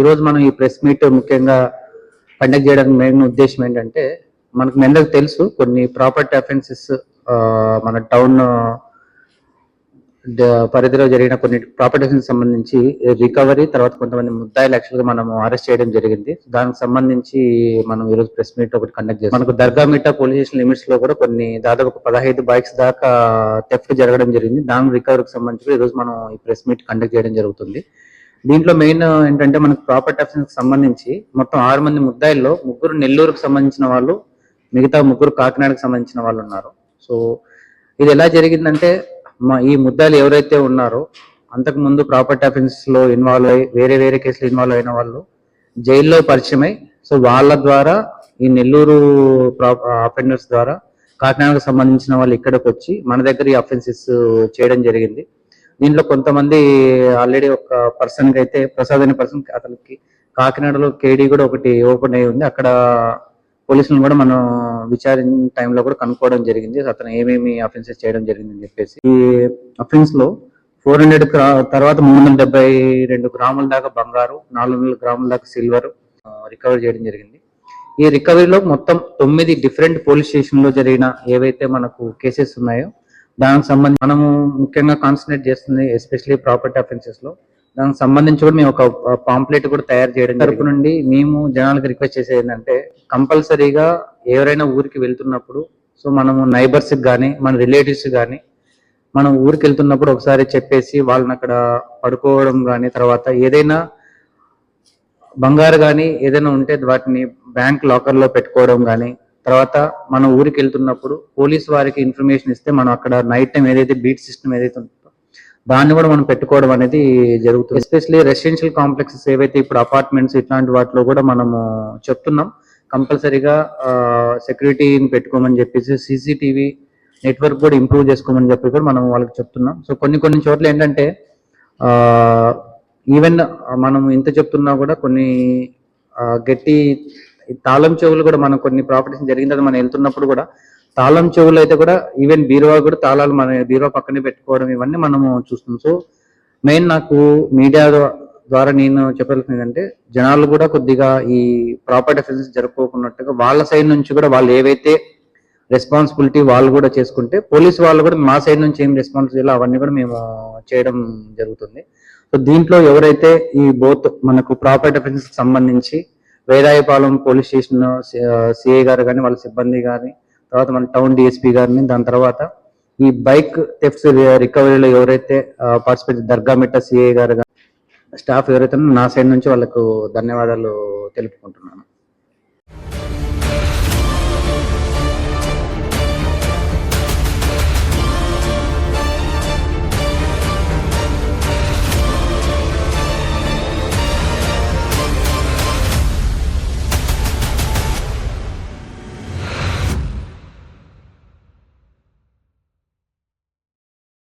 ఈరోజు మనం ఈ ప్రెస్ మీట్ ముఖ్యంగా కండక్ట్ చేయడానికి మెయిన్ ఉద్దేశం ఏంటంటే మనకు మెందకు తెలుసు కొన్ని ప్రాపర్టీ అఫెన్సెస్ మన టౌన్ పరిధిలో జరిగిన కొన్ని ప్రాపర్టీ సంబంధించి రికవరీ తర్వాత కొంతమంది ముద్దాయిలు యాక్చువల్గా మనం అరెస్ట్ చేయడం జరిగింది. దానికి సంబంధించి మనం ఈరోజు ప్రెస్ మీట్ ఒకటి కండక్ట్ చేస్తాం మనకు దర్గామిట్టా పోలీస్ స్టేషన్ లిమిట్స్లో కూడా కొన్ని దాదాపు ఒక పదహైదు బైక్స్ దాకా థెఫ్ట్ జరగడం జరిగింది. దాని రికవరీకి సంబంధించి ఈరోజు మనం ఈ ప్రెస్ మీట్ కండక్ట్ చేయడం జరుగుతుంది. దీంట్లో మెయిన్ ఏంటంటే మనకు ప్రాపర్టీ అఫెన్స్ సంబంధించి మొత్తం ఆరు మంది ముద్దాయిల్లో ముగ్గురు నెల్లూరుకు సంబంధించిన వాళ్ళు మిగతా ముగ్గురు కాకినాడకు సంబంధించిన వాళ్ళు ఉన్నారు. సో ఇది ఎలా జరిగిందంటే మా ఈ ముద్దాయిలు ఎవరైతే ఉన్నారో అంతకు ముందు ప్రాపర్టీ అఫెన్స్లో ఇన్వాల్వ్ అయ్యి వేరే వేరే కేసులు ఇన్వాల్వ్ అయిన వాళ్ళు జైల్లో పరిచయం అయి సో వాళ్ళ ద్వారా ఈ నెల్లూరు అఫెండర్స్ ద్వారా కాకినాడకు సంబంధించిన వాళ్ళు ఇక్కడికి వచ్చి మన దగ్గర ఈ అఫెన్సెస్ చేయడం జరిగింది. దీంట్లో కొంతమంది ఆల్రెడీ ఒక పర్సన్కి అయితే ప్రసాద్ అనే పర్సన్ అతనికి కాకినాడలో కేడీ కూడా ఒకటి ఓపెన్ అయి ఉంది. అక్కడ పోలీసులను కూడా మనం విచారించిన టైంలో కూడా కనుక్కోవడం జరిగింది. అతను ఏమేమి అఫెన్సెస్ చేయడం జరిగింది అని చెప్పేసి. ఈ అఫెన్స్లో ఫోర్ హండ్రెడ్ తర్వాత మూడు వందల డెబ్బై రెండు గ్రాముల దాకా బంగారు నాలుగు వందల గ్రాముల దాకా సిల్వర్ రికవరీ చేయడం జరిగింది. ఈ రికవరీలో మొత్తం తొమ్మిది డిఫరెంట్ పోలీస్ స్టేషన్లో జరిగిన ఏవైతే మనకు కేసెస్ ఉన్నాయో దానికి సంబంధించి మనము ముఖ్యంగా కాన్సన్ట్రేట్ చేస్తుంది ఎస్పెషల్లీ ప్రాపర్టీ అఫెన్సెస్లో. దానికి సంబంధించి కూడా మేము ఒక పాంప్లెట్ కూడా తయారు చేయడం తరపు నుండి మేము జనాలకు రిక్వెస్ట్ చేసేది ఏంటంటే కంపల్సరీగా ఎవరైనా ఊరికి వెళ్తున్నప్పుడు సో మనము నైబర్స్ కానీ మన రిలేటివ్స్ కానీ మనం ఊరికి వెళ్తున్నప్పుడు ఒకసారి చెప్పేసి వాళ్ళని అక్కడ పడుకోవడం కానీ తర్వాత ఏదైనా బంగారు కానీ ఏదైనా ఉంటే వాటిని బ్యాంక్ లాకర్లో పెట్టుకోవడం కానీ తర్వాత మనం ఊరికి వెళ్తున్నప్పుడు పోలీస్ వారికి ఇన్ఫర్మేషన్ ఇస్తే మనం అక్కడ నైట్ టైం ఏదైతే బీట్ సిస్టమ్ ఏదైతే ఉంటుందో దాన్ని కూడా మనం పెట్టుకోవడం అనేది జరుగుతుంది. ఎస్పెషల్లీ రెసిడెన్షియల్ కాంప్లెక్సెస్ ఏవైతే ఇప్పుడు అపార్ట్మెంట్స్ ఇట్లాంటి వాటిలో కూడా మనము చెప్తున్నాం కంపల్సరీగా సెక్యూరిటీని పెట్టుకోమని చెప్పేసి సీసీటీవీ నెట్వర్క్ కూడా ఇంప్రూవ్ చేసుకోమని చెప్పి కూడా మనం వాళ్ళకి చెప్తున్నాం. సో కొన్ని కొన్ని చోట్ల ఏంటంటే ఈవెన్ మనం ఇంత చెప్తున్నా కూడా కొన్ని గట్టి తాళం చెవులు కూడా మనం కొన్ని ప్రాపర్టీస్ జరిగిన తర్వాత మనం వెళ్తున్నప్పుడు కూడా తాళం చెవులు అయితే కూడా ఈవెన్ బీరువా కూడా తాళాలు మన బీరువా పక్కనే పెట్టుకోవడం ఇవన్నీ మనము చూస్తాం సో మెయిన్ నాకు మీడియా ద్వారా నేను చెప్పాల్సింది ఏంటంటే జనాలు కూడా కొద్దిగా ఈ ప్రాపర్టీ అఫెన్సెస్ జరుపుకోకున్నట్టుగా వాళ్ళ సైడ్ నుంచి కూడా వాళ్ళు ఏవైతే రెస్పాన్సిబిలిటీ వాళ్ళు కూడా చేసుకుంటే పోలీస్ వాళ్ళు కూడా మా సైడ్ నుంచి ఏం రెస్పాన్సిబిలిటీ అవన్నీ కూడా మేము చేయడం జరుగుతుంది. సో దీంట్లో ఎవరైతే ఈ బోత్ మనకు ప్రాపర్టీ అఫెన్సెస్ సంబంధించి వేదాయపాలెం పోలీస్ స్టేషన్ సిఐ గారు కానీ వాళ్ళ సిబ్బంది కానీ తర్వాత మన టౌన్ డిఎస్పీ గారిని దాని తర్వాత ఈ బైక్ థెఫ్ట్స్ రికవరీలో ఎవరైతే participate Dargamitta CI garu staff ఎవరైతే నా సైడ్ నుంచి వాళ్ళకు ధన్యవాదాలు తెలుపుకుంటున్నాను.